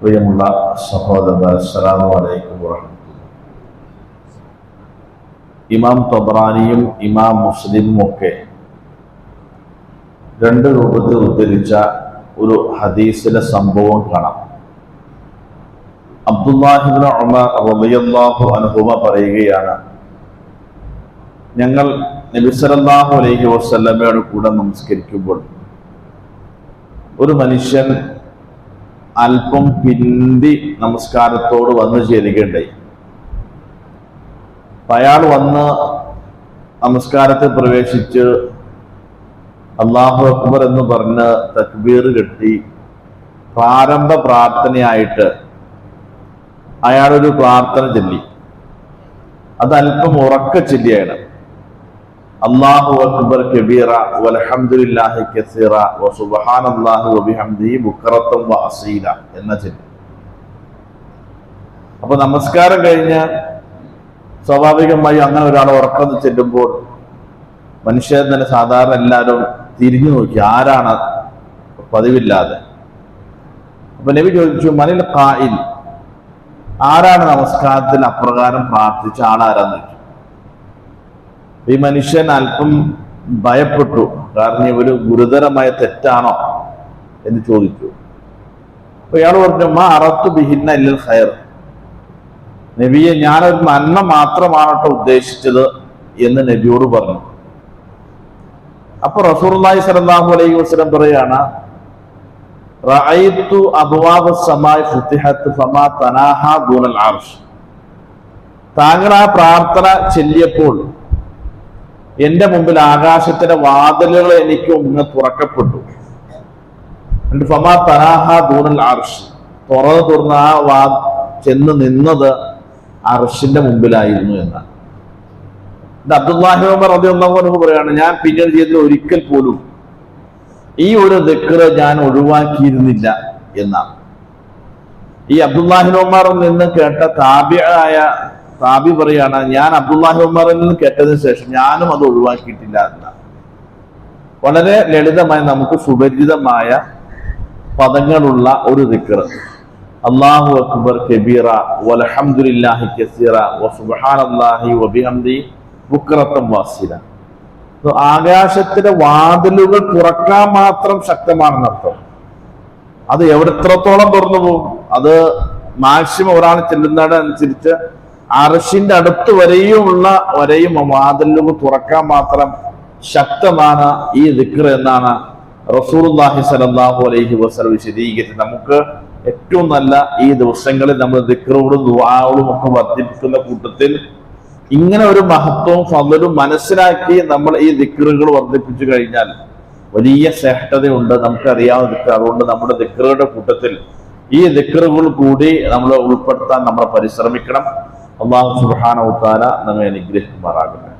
പ്രിയമുള്ള സഹോദരൻ അസ്സലാമു അലൈക്കും വറഹ്മത്തുള്ളാഹി. ഇമാം തബ്രാനിയും ഇമാം മുസ്ലിമും ഒക്കെ രണ്ട് രൂപത്തിൽ ഉദ്ധരിച്ച ഒരു ഹദീസിലെ സംഭവം കാണാം. അബ്ദുല്ലാഹിബിൻ ഉമർ റളിയല്ലാഹു അൻഹുമ പറയുകയാണ് ഞങ്ങൾ നബി സല്ലല്ലാഹു അലൈഹി വസല്ലമയുടെ കൂടെ നമസ്കരിക്കുമ്പോൾ ഒരു മനുഷ്യൻ അല്പം പിന്തി നമസ്കാരത്തോട് വന്നു ചേരുകയുണ്ടായി. അയാൾ വന്ന് നമസ്കാരത്തിൽ പ്രവേശിച്ച് അള്ളാഹു അക്ബർ എന്ന് പറഞ്ഞ് തക്ബീർ കെട്ടി പ്രാരംഭ പ്രാർത്ഥനയായിട്ട് അയാളൊരു പ്രാർത്ഥന ചൊല്ലി. അത് ഉറക്ക ചൊല്ലിയാണ്. അള്ളാഹു അക്ബർ കബീറ വൽഹംദുലില്ലാഹി കസീറ വ വസുബ്ഹാനല്ലാഹി വബിഹംദിഹി വ വഅസീല എന്ന ചൊല്ലി അപ്പൊ നമസ്കാരം കഴിഞ്ഞ് സ്വാഭാവികമായി അങ്ങനെ ഒരാൾ ഉറക്കം ചെല്ലുമ്പോൾ മനുഷ്യൻ തന്നെ സാധാരണ എല്ലാവരും തിരിഞ്ഞു നോക്കി ആരാണ് പതിവില്ലാതെ. അപ്പൊ നബി ചോദിച്ചു മനിൽ കായിൽ ആരാണ് നമസ്കാരത്തിൽ അപ്രകാരം പ്രാർത്ഥിച്ച ആളാരാന്ന് ചോദിച്ചു. ഈ മനുഷ്യൻ അല്പം ഭയപ്പെട്ടു. കാരണം ഇവർ ഗുരുതരമായ തെറ്റാണോ എന്ന് ചോദിച്ചു. അപ്പൊ ഇയാൾ പറഞ്ഞു മാ അറത്തു ബിഹിന്ന ഇല്ലൽ ഹയർ നബിയെ ഞാനൊരു നന്മ മാത്രമാണ് കേട്ടോ ഉദ്ദേശിച്ചത് എന്ന് നബിയോട് പറഞ്ഞു. അപ്പൊ റസൂർലായി സലാഹു അലൈഹി വസ്ലം പറയാണ് ഫമാ തനാഹ താങ്കൾ ആ പ്രാർത്ഥന ചെല്ലിയപ്പോൾ എന്റെ മുമ്പിൽ ആകാശത്തിന്റെ വാതിലുകൾ എനിക്ക് ഒന്ന് തുറക്കപ്പെട്ടു. ഫമാ അർഷ്. തുറന്നു തുറന്ന് ആ വാ ചെന്ന് നിന്നത് അർഷിന്റെ മുമ്പിലായിരുന്നു എന്നാണ്. അബ്ദുല്ലാഹി ഉമർ റളിയല്ലാഹു പറയാണ് ഞാൻ പിന്നീട് ചെയ്തതിൽ ഒരിക്കൽ പോലും ഈ ഒരു ദിക്കറ് ഞാൻ ഒഴിവാക്കിയിരുന്നില്ല എന്നാണ്. ഈ അബ്ദുല്ലാഹിൻ ഉമറിൽ നിന്ന് കേട്ട താബിയായ താബി പറയാണ് ഞാൻ അബ്ദുല്ലാഹി ഉമറിൽ നിന്ന് കേട്ടതിന് ശേഷം ഞാനും അത് ഒഴിവാക്കിയിട്ടില്ല എന്ന വളരെ ലളിതമായി നമുക്ക് സുപരിചിതമായ പദങ്ങളുള്ള ഒരു ദിക്കർ അള്ളാഹു അക്ബർ കബീറ വലഹമുല്ലാഹി കസീറ വസുബ്ഹാനല്ലാഹി വബിഹംദി ബുക്രത്തം വാസില. ആകാശത്തിലെ വാതിലുകൾ തുറക്കാൻ മാത്രം ശക്തമാണെന്നർത്ഥം അത് എവിടെത്രത്തോളം തുറന്നു പോകും? അത് മാക്സിമം ഒരാൾ ചെല്ലുന്നതനുസരിച്ച് അർഷിന്റെ അടുത്ത് വരെയുമുള്ള വരെയും വാതിലുകൾ തുറക്കാൻ മാത്രം ശക്തമാണ് ഈ ദിക്ർ എന്നാണ് റസൂർഹി സലാഹു അലൈഹി വസ്ലം വിശദീകരിച്ചത് നമുക്ക് ഏറ്റവും നല്ല ഈ ദിവസങ്ങളിൽ നമ്മൾ ദിക്റോടും ദുആകളും ഒക്കെ വർദ്ധിപ്പിക്കുന്ന കൂട്ടത്തിൽ ഇങ്ങനെ ഒരു മഹത്വവും ഫലരും മനസ്സിലാക്കി നമ്മൾ ഈ ദിക്റുകൾ വർദ്ധിപ്പിച്ചു കഴിഞ്ഞാൽ വലിയ ശ്രേഷ്ഠതയുണ്ട്. നമുക്കറിയാവുന്ന ദിക്ർ അതുകൊണ്ട് നമ്മുടെ ദിക്റുകളുടെ കൂട്ടത്തിൽ ഈ ദിക്റുകൾ കൂടി നമ്മൾ ഉൾപ്പെടുത്താൻ നമ്മൾ പരിശ്രമിക്കണം. അള്ളാഹു സുബാന ഉത്താല നമ്മെ അനുഗ്രഹിക്കുമാറാകട്ടെ.